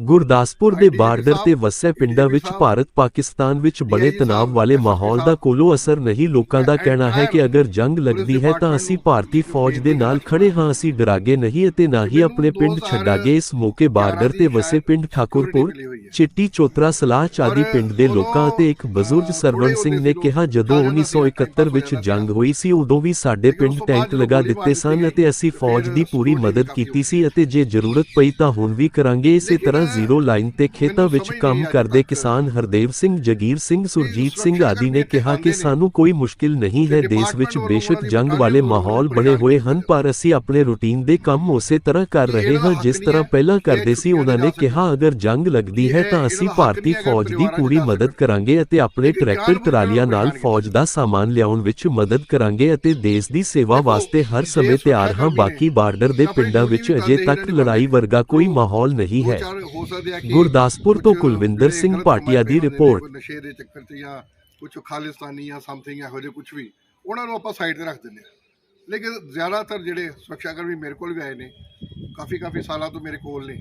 ਗੁਰਦਾਸਪੁਰ ਦੇ ਬਾਰਡਰ ਤੇ ਵਸੇ ਪਿੰਡਾਂ ਵਿੱਚ ਭਾਰਤ ਪਾਕਿਸਤਾਨ ਵਿੱਚ ਬਣੇ ਤਣਾਅ ਵਾਲੇ ਮਾਹੌਲ ਦਾ ਕੋਲੋਂ ਅਸਰ ਨਹੀਂ ਲੋਕਾਂ ਦਾ ਕਹਿਣਾ ਹੈ ਕਿ ਅਗਰ ਜੰਗ ਲੱਗਦੀ ਹੈ ਤਾਂ ਅਸੀਂ ਭਾਰਤੀ ਫੌਜ ਦੇ ਨਾਲ ਖੜੇ ਹਾਂ ਅਸੀਂ ਡਰਾਗੇ ਨਹੀਂ ਅਤੇ ਨਾ ਹੀ ਆਪਣੇ ਪਿੰਡ ਛੱਡਾਂਗੇ। ਇਸ ਮੌਕੇ ਬਾਰਡਰ ਤੇ ਵਸੇ ਪਿੰਡ ਠਾਕੁਰਪੁਰ ਚਿੱਟੀ ਚੋਤਰਾ ਸਲਾਹ ਚਾਦੀ ਪਿੰਡ ਦੇ ਲੋਕਾਂ ਅਤੇ ਇੱਕ ਬਜ਼ੁਰਗ ਸਰਵਣ ਸਿੰਘ ਨੇ ਕਿਹਾ ਜਦੋਂ 1971 ਵਿੱਚ ਜੰਗ ਹੋਈ ਸੀ ਉਦੋਂ ਵੀ ਸਾਡੇ ਪਿੰਡ ਟੈਂਕ ਲਗਾ ਦਿੱਤੇ ਸਨ ਅਤੇ ਅਸੀਂ ਫੌਜ ਦੀ ਪੂਰੀ ਮਦਦ ਕੀਤੀ ਸੀ ਅਤੇ ਜੇ ਜ਼ਰੂਰਤ ਪਈ ਤਾਂ ਹੁਣ ਵੀ ਕਰਾਂਗੇ। ਇਸੇ ਤਰ੍ਹਾਂ ਜ਼ੀਰੋ ਲਾਈਨ ਤੇ ਖੇਤਾਂ ਵਿੱਚ ਕੰਮ ਕਰਦੇ ਕਿਸਾਨ ਹਰਦੇਵ ਸਿੰਘ ਜਗੀਰ ਸਿੰਘ ਸੁਰਜੀਤ ਸਿੰਘ ਆਦਿ ਨੇ ਕਿਹਾ ਕਿ ਸਾਨੂੰ ਕੋਈ ਮੁਸ਼ਕਿਲ ਨਹੀਂ ਹੈ। ਦੇਸ਼ ਵਿੱਚ ਬੇਸ਼ੱਕ ਜੰਗ ਵਾਲੇ ਮਾਹੌਲ ਬਣੇ ਹੋਏ ਹਨ ਪਰ ਅਸੀਂ ਆਪਣੇ ਰੁਟੀਨ ਦੇ ਕੰਮ ਉਸੇ ਤਰ੍ਹਾਂ ਕਰ ਰਹੇ ਹਾਂ ਜਿਸ ਤਰ੍ਹਾਂ ਪਹਿਲਾਂ ਕਰਦੇ ਸੀ ਉਹਨਾਂ ਨੇ ਕਿਹਾ ਅਗਰ ਜੰਗ ਲੱਗਦੀ ਹੈ ਤਾਂ ਅਸੀਂ ਭਾਰਤੀ ਫੌਜ ਦੀ ਪੂਰੀ ਮਦਦ ਕਰਾਂਗੇ ਅਤੇ ਆਪਣੇ ਟਰੈਕਟਰ ਟਰਾਲੀਆਂ ਨਾਲ ਫੌਜ ਦਾ ਸਾਮਾਨ ਲਿਆਉਣ ਵਿੱਚ ਮਦਦ ਕਰਾਂਗੇ ਅਤੇ ਦੇਸ਼ ਦੀ ਸੇਵਾ ਵਾਸਤੇ ਹਰ ਸਮੇਂ ਤਿਆਰ ਹਾਂ। ਬਾਕੀ ਬਾਰਡਰ ਦੇ ਪਿੰਡਾਂ ਵਿੱਚ ਅਜੇ ਤੱਕ ਲੜਾਈ ਵਰਗਾ ਕੋਈ ਮਾਹੌਲ ਨਹੀਂ ਹੈ। ਗੁਰਦਾਸਪੁਰ ਤੋਂ ਕੁਲਵਿੰਦਰ ਸਿੰਘ ਭਾਟੀਆ ਦੀ ਰਿਪੋਰਟ। ਨਸ਼ੇ ਦੇ ਚੱਕਰ 'ਚ ਜਾਂ ਕੁਝ ਖਾਲਿਸਤਾਨੀ ਜਾਂ ਸਮਥਿੰਗ ਇਹੋ ਜਿਹੇ ਕੁਝ ਵੀ ਉਹਨਾਂ ਨੂੰ ਆਪਾਂ ਸਾਈਡ ਤੇ ਰੱਖ ਦਿੰਦੇ ਆ ਲੇਕਿਨ ਜ਼ਿਆਦਾਤਰ ਜਿਹੜੇ ਸੁਰੱਖਿਆ ਕਰਮੀ ਮੇਰੇ ਕੋਲ ਵੀ ਆਏ ਨੇ ਕਾਫੀ ਕਾਫੀ ਸਾਲਾਂ ਤੋਂ ਮੇਰੇ ਕੋਲ ਨੇ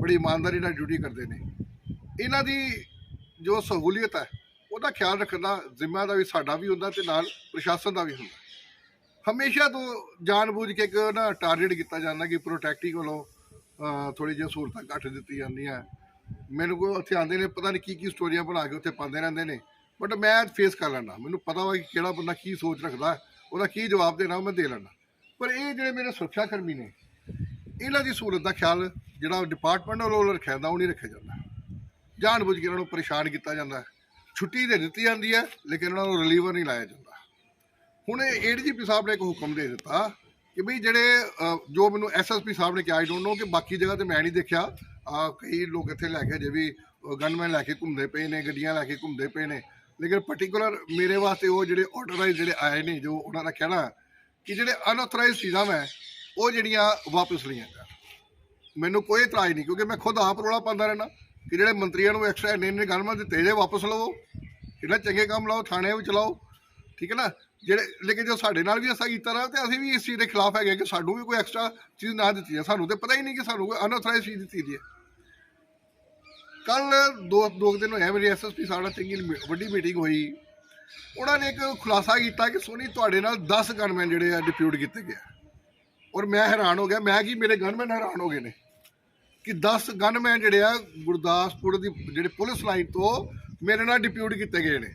ਬੜੀ ਇਮਾਨਦਾਰੀ ਨਾਲ ਡਿਊਟੀ ਕਰਦੇ ਨੇ। ਇਹਨਾਂ ਦੀ ਜੋ ਸਹੂਲੀਅਤ ਹੈ ਉਹਦਾ ਖਿਆਲ ਰੱਖਣ ਜ਼ਿੰਮਾ ਦਾ ਵੀ ਸਾਡਾ ਵੀ ਹੁੰਦਾ ਤੇ ਨਾਲ ਪ੍ਰਸ਼ਾਸਨ ਦਾ ਵੀ ਹੁੰਦਾ। ਹਮੇਸ਼ਾ ਤੋਂ ਜਾਣਬੁੱਝ ਕੇ ਇੱਕ ਨਾ ਟਾਰਗੇਟ ਕੀਤਾ ਜਾਂਦਾ ਕਿ ਪ੍ਰੋਟੈਕਟੀ ਕੋਲੋਂ ਥੋੜੀ ਜਿਹੀ ਸਹੂਲਤਾਂ ਘੱਟ ਦਿੱਤੀ ਜਾਂਦੀਆਂ। ਮੈਨੂੰ ਕੋਈ ਉੱਥੇ ਆਉਂਦੇ ਨੇ, ਪਤਾ ਨਹੀਂ ਕੀ ਕੀ ਸਟੋਰੀਆਂ ਬਣਾ ਕੇ ਉੱਥੇ ਪਾਉਂਦੇ ਰਹਿੰਦੇ ਨੇ। ਬਟ ਮੈਂ ਫੇਸ ਕਰ ਲੈਣਾ ਮੈਨੂੰ ਪਤਾ ਵਾ ਕਿ ਕਿਹੜਾ ਬੰਦਾ ਕੀ ਸੋਚ ਰੱਖਦਾ, ਉਹਦਾ ਕੀ ਜਵਾਬ ਦੇਣਾ, ਉਹ ਮੈਂ ਦੇ ਲੈਣਾ ਪਰ ਇਹ ਜਿਹੜੇ ਮੇਰੇ ਸੁਰੱਖਿਆ ਕਰਮੀ ਨੇ, ਇਹਨਾਂ ਦੀ ਸਹੂਲਤ ਦਾ ਖਿਆਲ ਜਿਹੜਾ ਡਿਪਾਰਟਮੈਂਟ ਵੱਲੋਂ ਰੱਖਿਆ ਜਾਂਦਾ, ਉਹ ਨਹੀਂ ਰੱਖਿਆ ਜਾਂਦਾ। ਜਾਣਬੁੱਝ ਕੇ ਉਹਨਾਂ ਨੂੰ ਪਰੇਸ਼ਾਨ ਕੀਤਾ ਜਾਂਦਾ। ਛੁੱਟੀ ਦੇ ਦਿੱਤੀ ਜਾਂਦੀ ਹੈ, ਲੇਕਿਨ ਉਹਨਾਂ ਨੂੰ ਰਿਲੀਵਰ ਨਹੀਂ ਲਾਇਆ ਜਾਂਦਾ। ਹੁਣ ਏਡੀਜੀਪੀ ਸਾਹਿਬ ਨੇ ਇੱਕ ਹੁਕਮ ਦੇ ਦਿੱਤਾ ਕਿ ਬਈ ਜਿਹੜੇ ਜੋ ਮੈਨੂੰ ਐਸਐਸਪੀ ਸਾਹਿਬ ਨੇ ਕਿਹਾ ਆਈ ਡੋਨਟ ਨੋ ਕਿ ਬਾਕੀ ਜਗ੍ਹਾ ਤੇ ਮੈਂ ਨਹੀਂ ਦੇਖਿਆ। ਆ ਕਈ ਲੋਕ ਇੱਥੇ ਲੈ ਕੇ ਜੇ ਵੀ ਗਨਮੈਨ ਲੈ ਕੇ ਘੁੰਮਦੇ ਪਏ ਨੇ, ਗੱਡੀਆਂ ਲੈ ਕੇ ਘੁੰਮਦੇ ਪਏ ਨੇ। ਲੇਕਿਨ ਪਾਰਟਿਕੂਲਰ ਮੇਰੇ ਵਾਸਤੇ ਉਹ ਜਿਹੜੇ ਆਰਡਰਾਈਜ਼ ਜਿਹੜੇ ਆਏ ਨੇ, ਜੋ ਉਹਨਾਂ ਦਾ ਕਹਿਣਾ ਕਿ ਜਿਹੜੇ ਅਨਆਥੋਰਾਈਜ਼ਡ ਚੀਜ਼ਾਂ ਮੈਂ ਉਹ ਜਿਹੜੀਆਂ ਵਾਪਸ ਲਈਆਂ ਜਾਣ। ਮੈਨੂੰ ਕੋਈ ਇਤਰਾਜ਼ ਨਹੀਂ, ਕਿਉਂਕਿ ਮੈਂ ਖੁਦ ਆਪ ਰੋਲਾ ਪਾਉਂਦਾ ਰਹਿਣਾ ਕਿ ਜਿਹੜੇ ਮੰਤਰੀਆਂ ਨੂੰ ਐਕਸਟਰਾ ਇੰਨੇ ਇੰਨੇ ਗਨਮੈਨ ਦਿੱਤੇ ਜੇ ਵਾਪਸ ਲਵੋ। ਜਿਹੜਾ ਚੰਗੇ ਕੰਮ ਲਾਓ, ਥਾਣੇ ਵਿੱਚ ਲਾਓ। ਠੀਕ ਹੈ ਨਾ? ਜਿਹੜੇ, ਲੇਕਿਨ ਜੋ ਸਾਡੇ ਨਾਲ ਵੀ ਐਸਾ ਕੀਤਾ ਨਾ, ਤੇ ਅਸੀਂ ਵੀ ਇਸ ਚੀਜ਼ ਦੇ ਖਿਲਾਫ ਹੈਗੇ ਕਿ ਸਾਨੂੰ ਵੀ ਕੋਈ ਐਕਸਟਰਾ ਚੀਜ਼ ਨਾ ਦਿੱਤੀ ਹੈ ਸਾਨੂੰ ਤੇ ਪਤਾ ਹੀ ਨਹੀਂ ਕਿ ਸਾਨੂੰ ਕੋਈ ਅਨਆਥੋਰਾਈਜ਼ ਚੀਜ਼ ਦਿੱਤੀ ਦੀ ਹੈ ਕੱਲ ਦੋ ਦੋ ਕੁ ਦਿਨ ਹੋਇਆ ਮੇਰੀ ਐਸਐਸਪੀ ਸਾਹਿਬ ਨਾਲ ਚੰਗੀ ਵੱਡੀ ਮੀਟਿੰਗ ਹੋਈ। ਉਹਨਾਂ ਨੇ ਇੱਕ ਖੁਲਾਸਾ ਕੀਤਾ ਕਿ ਸੋਨੀ, ਤੁਹਾਡੇ ਨਾਲ 10 ਗਨਮੈਨ ਜਿਹੜੇ ਆ ਡਿਪਿਊਟ ਕੀਤੇ ਗਏ ਔਰ ਮੈਂ ਹੈਰਾਨ ਹੋ ਗਿਆ, ਮੈਂ ਕੀ ਮੇਰੇ ਗਨਮੈਨ ਹੈਰਾਨ ਹੋ ਗਏ ਨੇ? ਕਿ 10 ਗਨਮੈਨ ਜਿਹੜੇ ਆ ਗੁਰਦਾਸਪੁਰ ਦੀ, ਜਿਹੜੇ ਪੁਲਿਸ ਲਾਈਨ ਤੋਂ ਮੇਰੇ ਨਾਲ ਡਿਪਿਊਟ ਕੀਤੇ ਗਏ ਨੇ।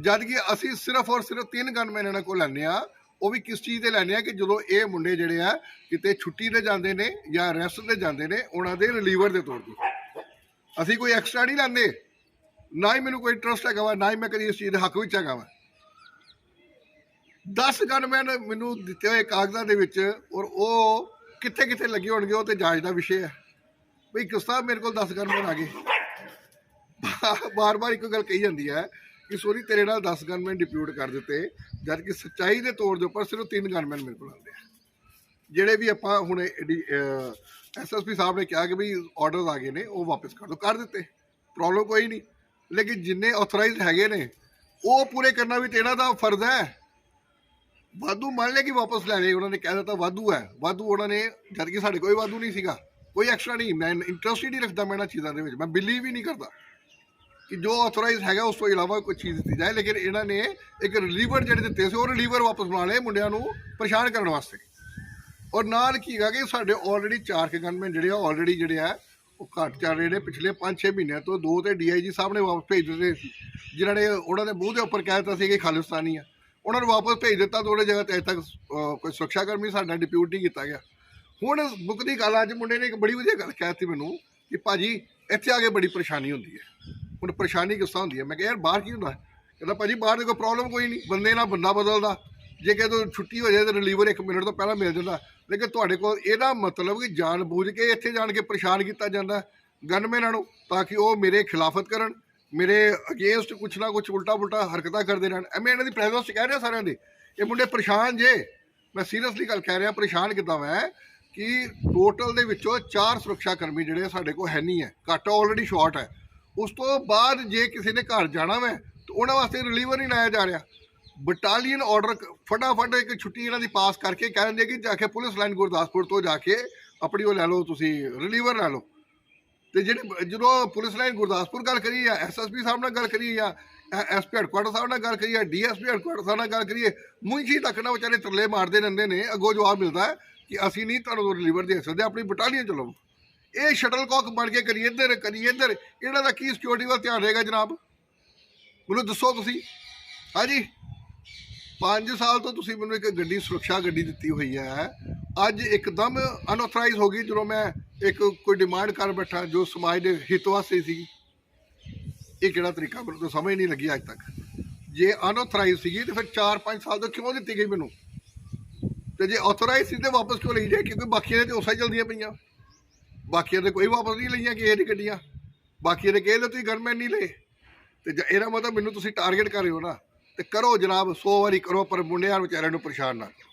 ਜਦ ਕਿ ਅਸੀਂ ਸਿਰਫ ਔਰ ਸਿਰਫ ਤਿੰਨ ਗਨਮੈਨ ਇਹਨਾਂ ਕੋਲ ਲੈਂਦੇ ਆ ਉਹ ਵੀ ਕਿਸ ਚੀਜ਼ ਤੇ ਲੈਂਦੇ ਆ ਕਿ ਜਦੋਂ ਇਹ ਮੁੰਡੇ ਜਿਹੜੇ ਆ ਕਿਤੇ ਛੁੱਟੀ ਤੇ ਜਾਂਦੇ ਨੇ ਜਾਂ ਰੈਸਟ ਤੇ ਜਾਂਦੇ ਨੇ, ਉਹਨਾਂ ਦੇ ਰਿਲੀਵਰ ਦੇ ਤੌਰ ਤੇ। ਅਸੀਂ ਕੋਈ ਐਕਸਟਰਾ ਨਹੀਂ ਲੈਂਦੇ। ਨਾ ਹੀ ਮੈਨੂੰ ਕੋਈ ਇੰਟਰਸਟ ਹੈਗਾ ਵਾ, ਨਾ ਹੀ ਮੈਂ ਕਦੀ ਇਸ ਚੀਜ਼ ਦੇ ਹੱਕ ਵਿੱਚ ਹੈਗਾ ਵਾ। 10 ਗਨਮੈਨ ਮੈਨੂੰ ਦਿੱਤੇ ਹੋਏ ਕਾਗਜ਼ਾਂ ਦੇ ਵਿੱਚ ਔਰ ਉਹ ਕਿੱਥੇ ਕਿੱਥੇ ਲੱਗੇ ਹੋਣਗੇ, ਉਹ ਤੇ ਜਾਂਚ ਦਾ ਵਿਸ਼ੇ ਹੈ। ਬਈ ਕਿਸ ਤਰ੍ਹਾਂ ਮੇਰੇ ਕੋਲ 10 ਗਨਮੈਨ ਆ ਗਏ। ਬਾਰ-ਬਾਰ ਇੱਕੋ ਗੱਲ ਕਹੀ ਜਾਂਦੀ ਹੈ ਕਿ ਸੋਰੀ ਤੇਰੇ ਨਾਲ 10 ਗਨਮੈਨ ਡਿਪਿਊਟ ਕਰ ਦਿੱਤੇ ਜਦ ਕਿ ਸੱਚਾਈ ਦੇ ਤੌਰ ਦੇ ਉੱਪਰ ਸਿਰਫ 3 ਗਨਮੈਨ ਮੇਰੇ ਕੋਲ ਆਉਂਦੇ ਆ। ਜਿਹੜੇ ਵੀ ਆਪਾਂ ਹੁਣ ਐਸਐਸਪੀ ਸਾਹਿਬ ਨੇ ਕਿਹਾ ਕਿ ਵੀ ਆਰਡਰਸ ਆ ਗਏ ਨੇ, ਉਹ ਵਾਪਸ ਕਰ ਦਿਓ ਕਰ ਦਿੱਤੇ। ਪ੍ਰੋਬਲਮ ਕੋਈ ਨਹੀਂ। ਲੇਕਿਨ ਜਿੰਨੇ ਆਥੋਰਾਈਜ਼ਡ ਹੈਗੇ ਨੇ, ਉਹ ਪੂਰੇ ਕਰਨਾ ਵੀ ਤੇਰਾ ਦਾ ਫਰਜ਼ ਹੈ। ਵਾਧੂ ਮੰਨ ਲਿਆ ਕਿ ਵਾਪਸ ਲੈ ਲਏ, ਉਹਨਾਂ ਨੇ ਕਹਿ ਦਿੱਤਾ ਵਾਧੂ ਹੈ। ਵਾਧੂ ਉਹਨਾਂ ਨੇ ਜਦ ਕਿ ਸਾਡੇ ਕੋਈ ਵਾਧੂ ਨਹੀਂ ਸੀਗਾ। ਕੋਈ ਐਕਸਟਰਾ ਨਹੀਂ, ਮੈਂ ਇੰਟਰਸਟ ਹੀ ਨਹੀਂ ਰੱਖਦਾ ਮੈਂ ਇਹਨਾਂ ਚੀਜ਼ਾਂ ਦੇ ਵਿੱਚ, ਮੈਂ ਬਿਲੀਵ ਹੀ ਨਹੀਂ ਕਰਦਾ। ਕਿ ਜੋ ਆਥੋਰਾਈਜ਼ ਹੈਗਾ ਉਸ ਤੋਂ ਇਲਾਵਾ ਕੋਈ ਚੀਜ਼ ਦਿੱਤੀ ਜਾਏ, ਲੇਕਿਨ ਇਹਨਾਂ ਨੇ ਇੱਕ ਰਿਲੀਵਰ ਜਿਹੜੇ ਦਿੱਤੇ ਸੀ, ਉਹ ਰਿਲੀਵਰ ਵਾਪਸ ਬਣਾ ਲਏ ਮੁੰਡਿਆਂ ਨੂੰ ਪਰੇਸ਼ਾਨ ਕਰਨ ਵਾਸਤੇ। ਔਰ ਨਾਲ ਕੀ ਹੈਗਾ ਕਿ ਸਾਡੇ ਆਲਰੇਡੀ ਚਾਰ ਕੇ ਗਨਮੈਨ ਜਿਹੜੇ ਆ ਆਲਰੇਡੀ ਜਿਹੜੇ ਆ, ਉਹ ਘੱਟ ਚੱਲ ਰਹੇ ਨੇ। ਪਿਛਲੇ 5-6 ਮਹੀਨਿਆਂ ਤੋਂ ਦੋ ਤੇ ਡੀਆਈਜੀ ਸਾਹਿਬ ਨੇ ਵਾਪਸ ਭੇਜ ਦਿੱਤੇ ਸੀ। ਜਿਨ੍ਹਾਂ ਨੇ ਉਹਨਾਂ ਦੇ ਮੂੰਹ ਦੇ ਉੱਪਰ ਕਹਿ ਦਿੱਤਾ ਸੀ ਕਿ ਖਾਲਿਸਤਾਨੀ ਆ। ਉਹਨਾਂ ਨੂੰ ਵਾਪਸ ਭੇਜ ਦਿੱਤਾ ਥੋੜੇ ਜਗ੍ਹਾ ਤੇ ਅਜੇ ਤੱਕ ਕੋਈ ਸੁਰੱਖਿਆ ਕਰਮੀ ਸਾਡਾ ਡਿਪਿਊਟ ਨਹੀਂ ਕੀਤਾ ਗਿਆ। ਹੁਣ ਬੁੱਕ ਦੀ ਗੱਲ ਅੱਜ ਮੁੰਡੇ ਨੇ ਇੱਕ ਬੜੀ ਵਧੀਆ ਗੱਲ ਕਹਿਤੀ ਮੈਨੂੰ ਕਿ ਭਾਜੀ, ਇੱਥੇ ਆ ਕੇ ਬੜੀ ਪਰੇਸ਼ਾਨੀ ਹੁੰਦੀ ਹੈ। ਹੁਣ ਪਰੇਸ਼ਾਨੀ ਕਿਸ ਤਰ੍ਹਾਂ ਹੁੰਦੀ ਹੈ? ਮੈਂ ਕਿਹਾ, ਯਾਰ, ਬਾਹਰ ਕੀ ਹੁੰਦਾ? ਕਹਿੰਦਾ, ਭਾਜੀ, ਬਾਹਰ ਦੀ ਕੋਈ ਪ੍ਰੋਬਲਮ ਕੋਈ ਨਹੀਂ। ਬੰਦੇ ਨਾਲ ਬੰਦਾ ਬਦਲਦਾ। ਜੇ ਕਿਤੇ ਤੋਂ ਛੁੱਟੀ ਹੋ ਜਾਏ ਤਾਂ ਰਿਲੀਵਰ ਇੱਕ ਮਿੰਟ ਤੋਂ ਪਹਿਲਾਂ ਮਿਲ ਜਾਂਦਾ। ਲੇਕਿਨ ਤੁਹਾਡੇ ਕੋਲ ਇਹਦਾ ਮਤਲਬ ਕਿ ਜਾਣ ਬੂਝ ਕੇ ਇੱਥੇ ਜਾਣ ਕੇ ਪਰੇਸ਼ਾਨ ਕੀਤਾ ਜਾਂਦਾ ਗਨਮੈਨਾਂ ਨੂੰ ਤਾਂ ਕਿ ਉਹ ਮੇਰੇ ਖਿਲਾਫਤ ਕਰਨ। ਮੇਰੇ ਅਗੇਂਸਟ ਕੁਛ ਨਾ ਕੁਛ ਉਲਟਾ ਪੁਲਟਾ ਹਰਕਤਾਂ ਕਰਦੇ ਰਹਿਣ। ਐਵੇਂ ਇਹਨਾਂ ਦੀ ਪ੍ਰੈਜ਼ੈਂਸ ਕਹਿ ਰਿਹਾ ਸਾਰਿਆਂ ਦੇ। ਇਹ ਮੁੰਡੇ ਪਰੇਸ਼ਾਨ ਜੇ। ਮੈਂ ਸੀਰੀਅਸਲੀ ਗੱਲ ਕਹਿ ਰਿਹਾ, ਪਰੇਸ਼ਾਨ ਕਿੱਦਾਂ ਮੈਂ? ਕਿ ਟੋਟਲ ਦੇ ਵਿੱਚੋਂ ਚਾਰ ਸੁਰੱਖਿਆ ਕਰਮੀ ਜਿਹੜੇ ਸਾਡੇ ਕੋਲ ਹੈ ਨਹੀਂ ਹੈ। ਘੱਟ ਆਲਰੇਡੀ ਸ਼ਾਰਟ ਹੈ। ਉਸ ਤੋਂ ਬਾਅਦ ਜੇ ਕਿਸੇ ਨੇ ਘਰ ਜਾਣਾ ਵੈ, ਤਾਂ ਉਹਨਾਂ ਵਾਸਤੇ ਰਿਲੀਵਰ ਨਹੀਂ ਲਾਇਆ ਜਾ ਰਿਹਾ। ਬਟਾਲੀਅਨ ਆਰਡਰ ਫਟਾਫਟ ਇੱਕ ਛੁੱਟੀ ਇਹਨਾਂ ਦੀ ਪਾਸ ਕਰਕੇ ਕਹਿੰਦੇ ਕਿ ਜਾ ਕੇ ਪੁਲਿਸ ਲਾਈਨ ਗੁਰਦਾਸਪੁਰ ਤੋਂ ਜਾ ਕੇ ਆਪਣੀ ਉਹ ਲੈ ਲਓ, ਤੁਸੀਂ ਰਿਲੀਵਰ ਲੈ ਲਓ। ਤੇ ਜਿਹੜੇ ਜਦੋਂ ਪੁਲਿਸ ਲਾਈਨ ਗੁਰਦਾਸਪੁਰ ਗੱਲ ਕਰੀ ਆ ਐਸਐਸਪੀ ਸਾਹਿਬ ਨਾਲ ਗੱਲ ਕਰੀ ਆ ਐਸਪੀ ਹੈਡਕੁਆਟਰ ਸਾਹਿਬ ਨਾਲ ਗੱਲ ਕਰੀ ਆ ਡੀਐਸਪੀ ਹੈਡਕੁਆਟਰ ਸਾਹਿਬ ਨਾਲ ਗੱਲ ਕਰੀਏ ਮੁੰਸ਼ੀ ਤੱਕ ਨਾ ਵਿਚਾਰੇ ਤਰਲੇ ਮਾਰਦੇ ਰਹਿੰਦੇ ਨੇ, ਅੱਗੋਂ ਜਵਾਬ ਮਿਲਦਾ ਕਿ ਅਸੀਂ ਨਹੀਂ ਤੁਹਾਨੂੰ ਰਿਲੀਵਰ ਦੇ ਸਕਦੇ, ਆਪਣੀ ਬਟਾਲੀਅਨ ਚਲੋ ਇਹ ਸ਼ਟਲਕੌਕ ਬਣ ਕੇ ਕਰੀ ਇੱਧਰ ਕਰੀ ਇੱਧਰ। ਇਹਨਾਂ ਦਾ ਕੀ ਸਿਕਿਉਰਿਟੀ ਵੱਲ ਧਿਆਨ ਰਹੇਗਾ ਜਨਾਬ? ਮੈਨੂੰ ਦੱਸੋ ਤੁਸੀਂ। ਹਾਂਜੀ। 5 ਸਾਲ ਤੋਂ ਤੁਸੀਂ ਮੈਨੂੰ ਇੱਕ ਗੱਡੀ, ਸੁਰੱਖਿਆ ਗੱਡੀ ਦਿੱਤੀ ਹੋਈ ਹੈ। ਅੱਜ ਇੱਕਦਮ ਅਨਆਥੋਰਾਈਜ਼ ਹੋ ਗਈ, ਜਦੋਂ ਮੈਂ ਇੱਕ ਕੋਈ ਡਿਮਾਂਡ ਕਰ ਬੈਠਾ, ਜੋ ਸਮਾਜ ਦੇ ਹਿੱਤ ਵਾਸਤੇ ਸੀ। ਇਹ ਕਿਹੜਾ ਤਰੀਕਾ? ਮੈਨੂੰ ਤਾਂ ਸਮਝ ਨਹੀਂ ਲੱਗੀ ਅੱਜ ਤੱਕ। ਜੇ ਅਨਆਥੋਰਾਈਜ਼ ਸੀਗੀ, ਤੇ ਫਿਰ 4-5 ਸਾਲ ਤੋਂ ਕਿਉਂ ਦਿੱਤੀ ਗਈ ਮੈਨੂੰ? ਤੇ ਜੇ ਆਥੋਰਾਈਜ਼ ਸੀ, ਤੇ ਵਾਪਸ ਕਿਉਂ ਲਈ ਜਾਏ? ਕਿਉਂਕਿ ਬਾਕੀਆਂ ਦੇ ਤੇ ਉਸੇ ਚਲਦੀਆਂ ਪਈਆਂ। ਬਾਕੀਆਂ ਦੇ ਕੋਈ ਵਾਪਸ ਨਹੀਂ ਲਈਆਂ ਕਿ ਇਹ ਦੀ ਗੱਡੀਆਂ ਬਾਕੀਆਂ ਨੇ ਕਹੇ ਲੋ ਤੁਸੀਂ ਗਵਰਨਮੈਂਟ ਨਹੀਂ ਲਏ। ਤੇ ਜ- ਇਹਦਾ ਮਤਲਬ ਮੈਨੂੰ ਤੁਸੀਂ ਟਾਰਗੇਟ ਕਰ ਰਹੇ ਹੋ ਨਾ, ਤੇ ਕਰੋ ਜਨਾਬ 100 ਵਾਰੀ ਕਰੋ, ਪਰ ਮੁੰਡਿਆਂ ਵਿਚਾਰਿਆਂ ਨੂੰ ਪਰੇਸ਼ਾਨ ਨਾ ਕਰੋ।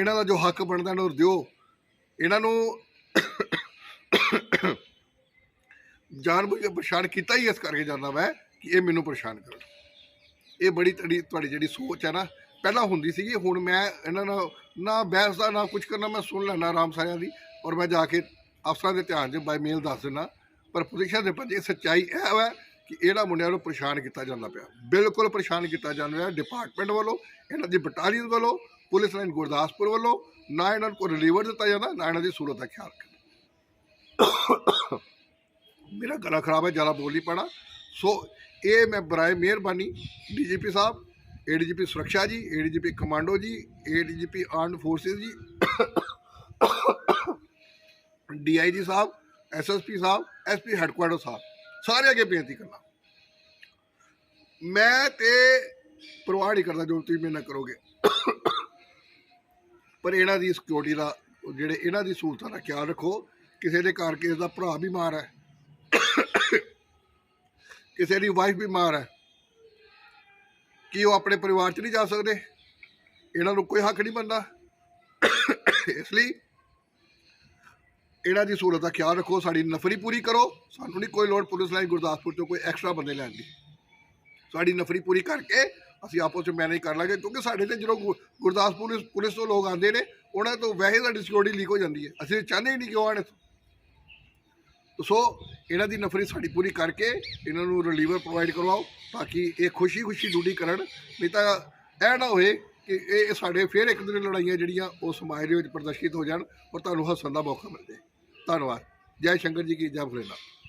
ਇਹਨਾਂ ਦਾ ਜੋ ਹੱਕ ਬਣਦਾ ਇਹਨਾਂ ਨੂੰ ਦਿਓ। ਇਹਨਾਂ ਨੂੰ ਜਾਣ ਬੁੱਝ ਕੇ ਪਰੇਸ਼ਾਨ ਕੀਤਾ ਹੀ ਇਸ ਕਰਕੇ ਜਾਂਦਾ ਮੈਂ ਕਿ ਇਹ ਮੈਨੂੰ ਪਰੇਸ਼ਾਨ ਕਰਨ। ਇਹ ਬੜੀ ਤੜੀ, ਤੁਹਾਡੀ ਜਿਹੜੀ ਸੋਚ ਹੈ ਨਾ, ਪਹਿਲਾਂ ਹੁੰਦੀ ਸੀਗੀ, ਹੁਣ ਮੈਂ ਇਹਨਾਂ ਨਾਲ ਨਾ ਬਹਿਸ ਦਾ ਨਾ ਕੁਝ ਕਰਨਾ, ਮੈਂ ਸੁਣ ਲੈਣਾ ਆਰਾਮ ਸਾਰਿਆਂ ਦੀ ਔਰ ਮੈਂ ਜਾ ਕੇ ਅਫਸਰਾਂ ਦੇ ਧਿਆਨ 'ਚ ਬਾਈ ਮੇਲ ਦੱਸ ਦਿੰਦਾ, ਪਰ ਪੁਲਿਸ ਦੇ ਪੰਜੇ ਸੱਚਾਈ ਇਹ ਹੈ ਕਿ ਇਹਨਾਂ ਮੁੰਡਿਆਂ ਨੂੰ ਪਰੇਸ਼ਾਨ ਕੀਤਾ ਜਾਂਦਾ ਪਿਆ। ਬਿਲਕੁਲ ਪਰੇਸ਼ਾਨ ਕੀਤਾ ਜਾਂਦਾ ਹੈ ਡਿਪਾਰਟਮੈਂਟ ਵੱਲੋਂ, ਇਹਨਾਂ ਦੀ ਬਟਾਲੀਅਨ ਵੱਲੋਂ, ਪੁਲਿਸ ਲਾਈਨ ਗੁਰਦਾਸਪੁਰ ਵੱਲੋਂ, ਨਾ ਇਹਨਾਂ ਨੂੰ ਕੋਈ ਰਿਲੀਵਰ ਦਿੱਤਾ ਜਾਂਦਾ, ਨਾ ਇਹਨਾਂ ਦੀ ਸੂਰਤ ਦਾ ਖਿਆਲ ਰੱਖਣਾ ਮੇਰਾ ਗਲਾ ਖਰਾਬ ਹੈ, ਜ਼ਿਆਦਾ ਬੋਲ ਨਹੀਂ ਪਾਣਾ ਸੋ ਇਹ ਮੈਂ ਬਰਾਏ ਮਿਹਰਬਾਨੀ ਡੀਜੀਪੀ ਸਾਹਿਬ, ਏਡੀਜੀਪੀ ਸੁਰੱਖਿਆ ji, ADGP commando ji, ADGP armed forces ji DIG ਸਾਹਿਬ, ਐਸਐਸਪੀ ਸਾਹਿਬ, ਐਸਪੀ ਹੈਡਕੁਆਰਟਰ ਸਾਹਿਬ ਸਾਰੇ ਅੱਗੇ ਬੇਨਤੀ ਕਰਨਾ ਮੈਂ ਤੇ ਪਰਵਾਹ ਨਹੀਂ ਕਰਦਾ ਜੋ ਤੁਸੀਂ ਮੇਰੇ ਨਾਲ ਕਰੋਗੇ। ਪਰ ਇਹਨਾਂ ਦੀ ਸਿਕਿਉਰਿਟੀ ਦਾ, ਜਿਹੜੇ ਇਹਨਾਂ ਦੀ ਸਹੂਲਤਾਂ ਦਾ ਖਿਆਲ ਰੱਖੋ। ਕਿਸੇ ਦੇ ਘਰ ਕਿਸੇ ਦਾ ਭਰਾ ਬਿਮਾਰ ਹੈ। ਕਿਸੇ ਦੀ ਵਾਈਫ ਬਿਮਾਰ ਹੈ। ਕੀ ਉਹ ਆਪਣੇ ਪਰਿਵਾਰ 'ਚ ਨਹੀਂ ਜਾ ਸਕਦੇ? ਇਹਨਾਂ ਨੂੰ ਕੋਈ ਹੱਕ ਨਹੀਂ ਬਣਦਾ। ਇਸ ਲਈ ਇਹਨਾਂ ਦੀ ਸਹੂਲਤ ਦਾ ਖਿਆਲ ਰੱਖੋ, ਸਾਡੀ ਨਫਰੀ ਪੂਰੀ ਕਰੋ। ਸਾਨੂੰ ਨਹੀਂ ਕੋਈ ਲੋੜ ਪੁਲਿਸ ਲਾਈਨ ਗੁਰਦਾਸਪੁਰ ਤੋਂ ਕੋਈ ਐਕਸਟਰਾ ਬੰਦੇ ਲੈਣ ਦੀ। ਸਾਡੀ ਨਫਰੀ ਪੂਰੀ ਕਰਕੇ ਅਸੀਂ ਆਪਸ ਵਿੱਚ ਮੈਨੇਜ ਕਰ ਲਾਂਗੇ, ਕਿਉਂਕਿ ਸਾਡੇ ਤੇ ਜਦੋਂ ਗੁ- ਗੁਰਦਾਸਪੁਰ ਪੁਲਿਸ ਤੋਂ ਲੋਕ ਆਉਂਦੇ ਨੇ, ਉਹਨਾਂ ਤੋਂ ਵੈਸੇ ਸਾਡੀ ਸਿਕਿਉਰਿਟੀ ਲੀਕ ਹੋ ਜਾਂਦੀ ਹੈ। ਅਸੀਂ ਚਾਹੁੰਦੇ ਹੀ ਨਹੀਂ ਕਿ ਉਹ ਆਣ ਸੋ ਇਹਨਾਂ ਦੀ ਨਫਰੀ ਸਾਡੀ ਪੂਰੀ ਕਰਕੇ ਇਹਨਾਂ ਨੂੰ ਰਿਲੀਵਰ ਪ੍ਰੋਵਾਈਡ ਕਰਵਾਓ, ਤਾਂ ਕਿ ਇਹ ਖੁਸ਼ੀ ਖੁਸ਼ੀ ਡਿਊਟੀ ਕਰਨ। ਨਹੀਂ ਤਾਂ ਇਹ ਨਾ ਹੋਏ ਕਿ ਇਹ ਸਾਡੇ ਫਿਰ ਇੱਕ ਦਿਨ ਲੜਾਈਆਂ ਜਿਹੜੀਆਂ ਉਹ ਸਮਾਜ ਦੇ ਵਿੱਚ ਪ੍ਰਦਰਸ਼ਿਤ ਹੋ ਜਾਣ ਔਰ ਤੁਹਾਨੂੰ ਹੱਸਣ ਦਾ ਮੌਕਾ ਮਿਲ ਜਾਏ। ਧੰਨਵਾਦ। ਜੈ ਸ਼ੰਕਰ ਜੀ ਕੀ ਜੈ ਭੋਲੇਨਾਥ